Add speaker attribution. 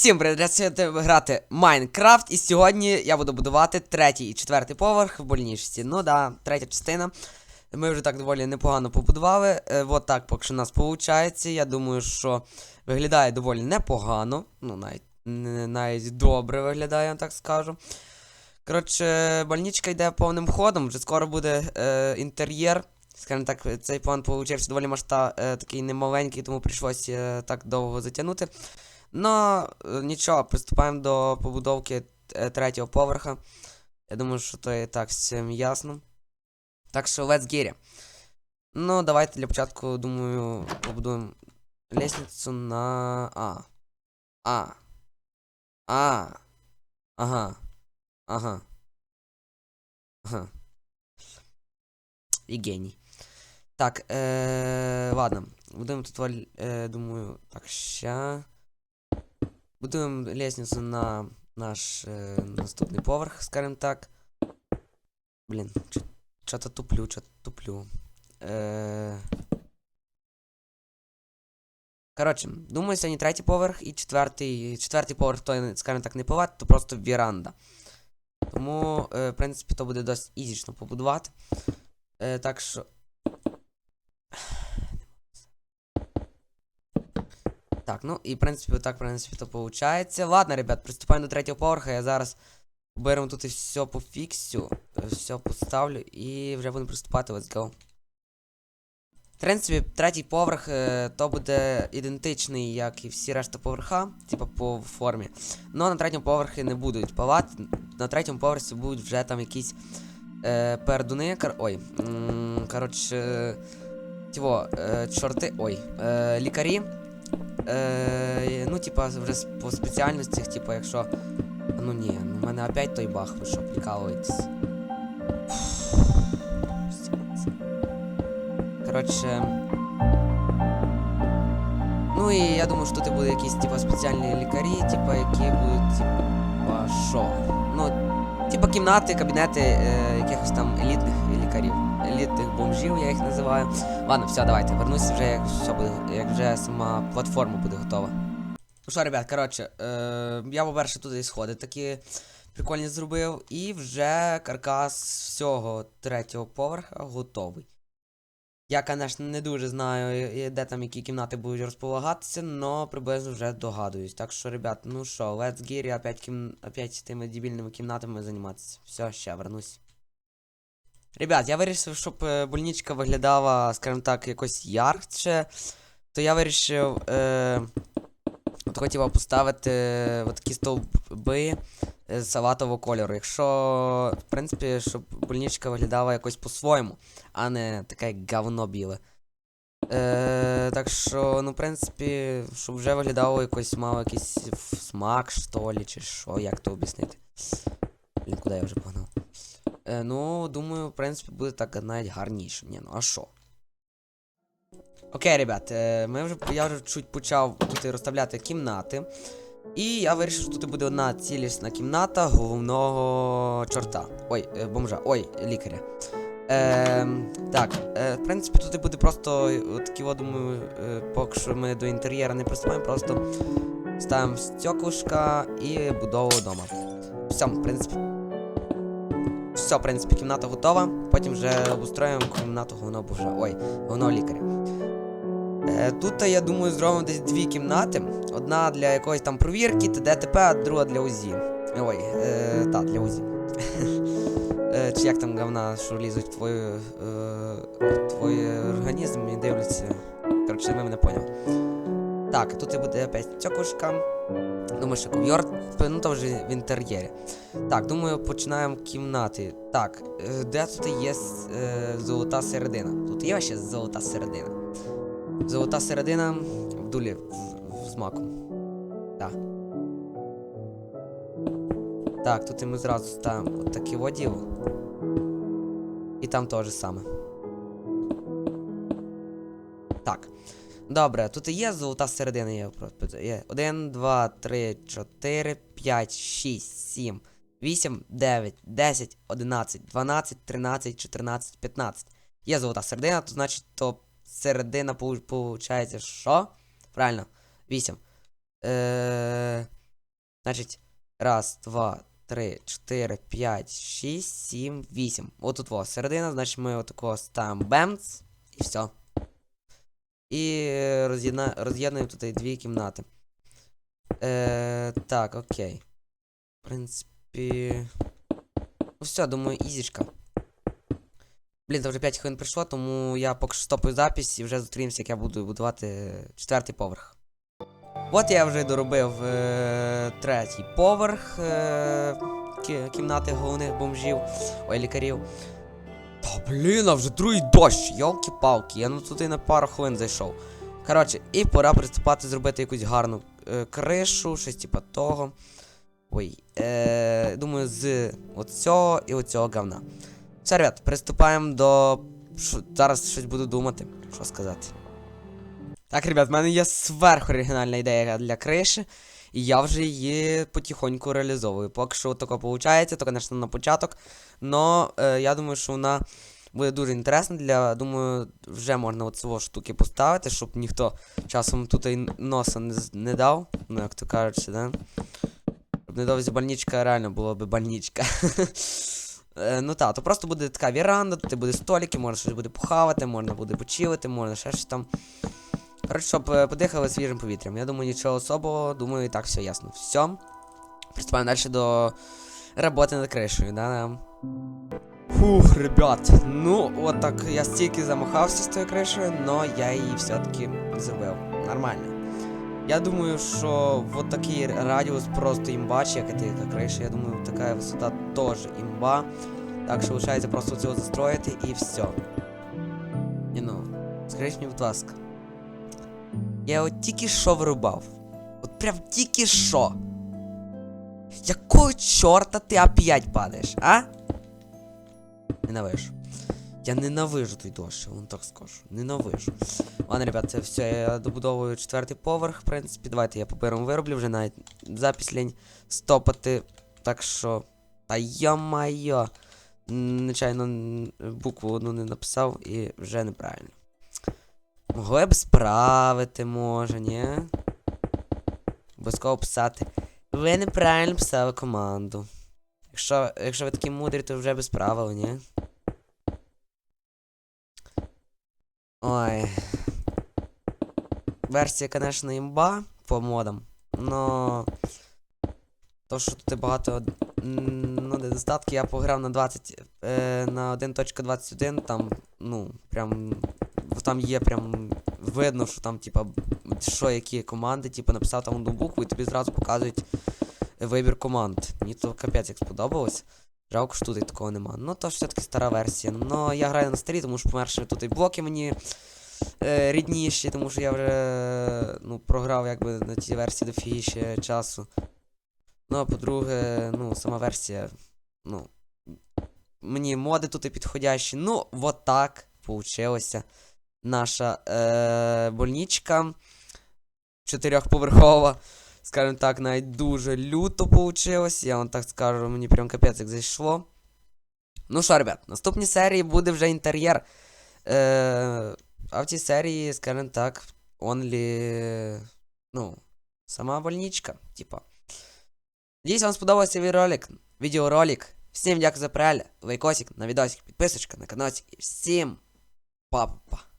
Speaker 1: Всім привіт, грати Майнкрафт, і сьогодні я буду будувати третій і четвертий поверх в больничці. Ну да, третя частина. Ми вже так доволі непогано побудували. Е, от так поки що у нас виходить. Я думаю, що виглядає доволі непогано. Ну, навіть, навіть добре виглядає, так скажу. Коротше, больничка йде повним ходом, вже скоро буде е, інтер'єр. Скажімо так, цей план получився доволі масштаб, е, такий немаленький, тому прийшлося е, так довго затягнути. Ну, е, нічого, приступаємо до побудовки е, третього поверха. Я думаю, що то і так всім ясно. Так що let's get it. Ну, давайте для початку, думаю, побудуємо лестницю на А. А. А. Ага. Ага. Ага. І геній. Так, е, ладно. Будемо тут, е, думаю, так, ща. Будуємо лестницю на наш е, наступний поверх, скажімо так. Блін, що-то туплю, що-то туплю. Е... Коротше, думаю, сьогодні третій поверх і четвертий. Четвертий поверх, то, скажімо так, не палат, то просто віранда. Тому, е, в принципі, то буде досить ізічно побудувати. Е, так що. Так, ну і в принципі, так, в принципі, то виходить. Ладно, ребят, приступаємо до третього поверха. Я зараз беремо тут і все пофіксю, все поставлю і вже будемо приступати. Let's go. В принципі, третій поверх е, то буде ідентичний, як і всі решта поверха, типу по формі. Но на третьому поверхі не будуть палати. На третьому поверсі будуть вже там якісь е, пердуни. Кор... Ой. Коротше. Тіво, е, чорти. Ой. Е, лікарі. Е, ну, типа, вже по спеціальностях, типа, якщо. Ну ні, ну в мене опять той бах, ви що прикалуєтесь. Коротше. Ну і я думаю, що тут буде якісь, типа, спеціальні лікарі, типа, які будуть, типа, що? Ну, типа кімнати, кабінети е, якихось там елітних лікарів. Елітних бомжів, я їх називаю. Ладно, все, давайте. Вернусь вже, як все буде, як вже сама платформа буде готова. Ну що, ребят, коротше, е, я, по-перше, тут і сходи такі прикольні зробив, і вже каркас всього третього поверха готовий. Я, звісно, не дуже знаю, і де там які кімнати будуть розполагатися, но приблизно вже догадуюсь. Так що, ребят, ну що, let's it, опять, кім... опять тими дебільними кімнатами займатися. Все, ще вернусь. Ребят, я вирішив, щоб е, больничка виглядала, скажімо так, якось ярче. То я вирішив. Е... От хотів поставити е, такі стовби е, салатового кольору. Якщо, в принципі, щоб больничка виглядала якось по-своєму, а не таке говно біле. Е, так що, ну, в принципі, щоб вже виглядало якось мало якийсь смак, що лі, чи що, як то об'яснити. Блін, куди я вже погнав? Е, ну, думаю, в принципі, буде так навіть гарніше. Ні, ну а що? Окей, ребят, е, ми вже, я вже чуть почав тут розставляти кімнати. І я вирішив, що тут буде одна цілісна кімната головного чорта. Ой, е, бомжа, ой, лікаря. Е, так, е, в принципі, тут буде просто е, такі, от, думаю, е, поки що ми до інтер'єра не приступаємо, просто ставимо стеклышка і будову дома. Все, в принципі. Все, в принципі, кімната готова. Потім вже обустроїмо кімнату головного бомжа. Ой, головного лікаря. Е, Тут, я думаю, зробимо десь дві кімнати. Одна для якоїсь там провірки, та ДТП, а друга для УЗІ. Ой, е, так, для УЗІ. Е, Чи як там говна, що лізуть в е, твій організм і дивляться. Коротше, ви мене поняли. Так, тут і буде опять стекушка. Думаю, що ковйор, ну то вже в інтер'єрі. Так, думаю, починаємо кімнати. Так, е, де тут є е, золота середина? Тут є ще золота середина. Золота середина в дулі в смаку. Так. Так, тут ми зразу ставимо такі воділ. І там теж саме. Так. Добре, тут і є золота середина, є. Є 1, 2, 3, 4, 5, 6, 7, 8, 9, 10, 11, 12, 13, 14, 15. Є золота середина, то значить, то середина получається що? Правильно. 8. Е, Значить, раз, два, три, чотири, п'ять, шість, сім, вісім. Отут во, середина, значить ми отако ставимо бемц і все. І роз'єднуємо тут дві кімнати. Е, так, окей. В принципі. Ну все, думаю, ізічка. Блін, це вже 5 хвилин пройшло, тому я поки що стопаю запись і вже зустрінемося, як я буду будувати четвертий поверх. От я вже доробив е, третій поверх е, кімнати головних бомжів, ой, лікарів. Та блін, а вже другий дощ, йолки-палки, я ну тут і на пару хвилин зайшов. Коротше, і пора приступати зробити якусь гарну е, кришу, щось типа того. Ой, е, думаю, з оцього і оцього говна. Все, ребят, приступаємо до. Шо- Зараз щось буду думати, що сказати. Так, ребят, в мене є сверхоригінальна ідея для криші, і я вже її потихоньку реалізовую. Поки що тако виходить, то, звісно, на початок. Но е, я думаю, що вона буде дуже інтересна для. Думаю, вже можна от цього штуки поставити, щоб ніхто часом тут і носа не, не дав. Ну, як то кажуть, да? Щоб не довзі больничка, реально було би больничка. Е, Ну так, то просто буде така віранда, тут буде столики, можна щось буде похавати, можна буде почилити, можна ще щось там. Коротше, щоб е, подихали свіжим повітрям. Я думаю, нічого особого, думаю, і так все ясно. Все. Приступаємо далі до роботи над кришею, да? Фух, ребят, ну, от так я стільки замахався з тою кришею, но я її все-таки зробив. Нормально. Я думаю, що вот такий радіус просто імба, чекати, яка криша. Я думаю, така висота теж імба. Так що лишається просто цього застроїти і все. І ну, скажіть мені, будь ласка. Я от тільки що вирубав. От прям тільки що. Якого чорта ти опять падаєш, а? Ненавижу. Я ненавижу той дощ, вам так скажу. Ненавижу. Ладно, ребят, це все, я добудовую четвертий поверх, в принципі. Давайте я папером вироблю вже навіть запись лінь стопати. Так що. Та йо-майо. Нечайно букву одну не написав і вже неправильно. Могли б справити, може, ні? Обов'язково писати. Ви неправильно писали команду. Якщо, якщо ви такі мудрі, то вже би справили, ні? Ой. Версія, конечно, імба по модам. Но. То, що тут багато. Ну, недостатки, я пограв на 20. Е, на 1.21, там, ну, прям. Там є прям. Видно, що там, типа, що які команди, типа, написав там одну букву і тобі зразу показують вибір команд. Мені то капець як сподобалось. Жалко, що тут і такого нема. Ну, то ж все-таки стара версія. Ну, я граю на старій, тому що, по-перше, тут і блоки мені е, рідніші, тому що я вже ну, програв якби на тій версії дофігіше часу. Ну, а по-друге, ну, сама версія, ну. Мені моди тут і підходящі. Ну, вот так получилося. Наша е, больничка чотирьохповерхова. Скажімо так, навіть дуже люто получилось. Я вам так скажу, мені прям капець як зайшло. Ну що, ребят, в наступній серії буде вже інтер'єр. Е, а в цій серії, скажімо так, only. Ну, сама больничка, типа. Надіюсь, вам сподобався відеоролик. Відеоролик. Всім дякую за перегляд. Лайкосик на відосик, підписочка на каналчик і всім па-па.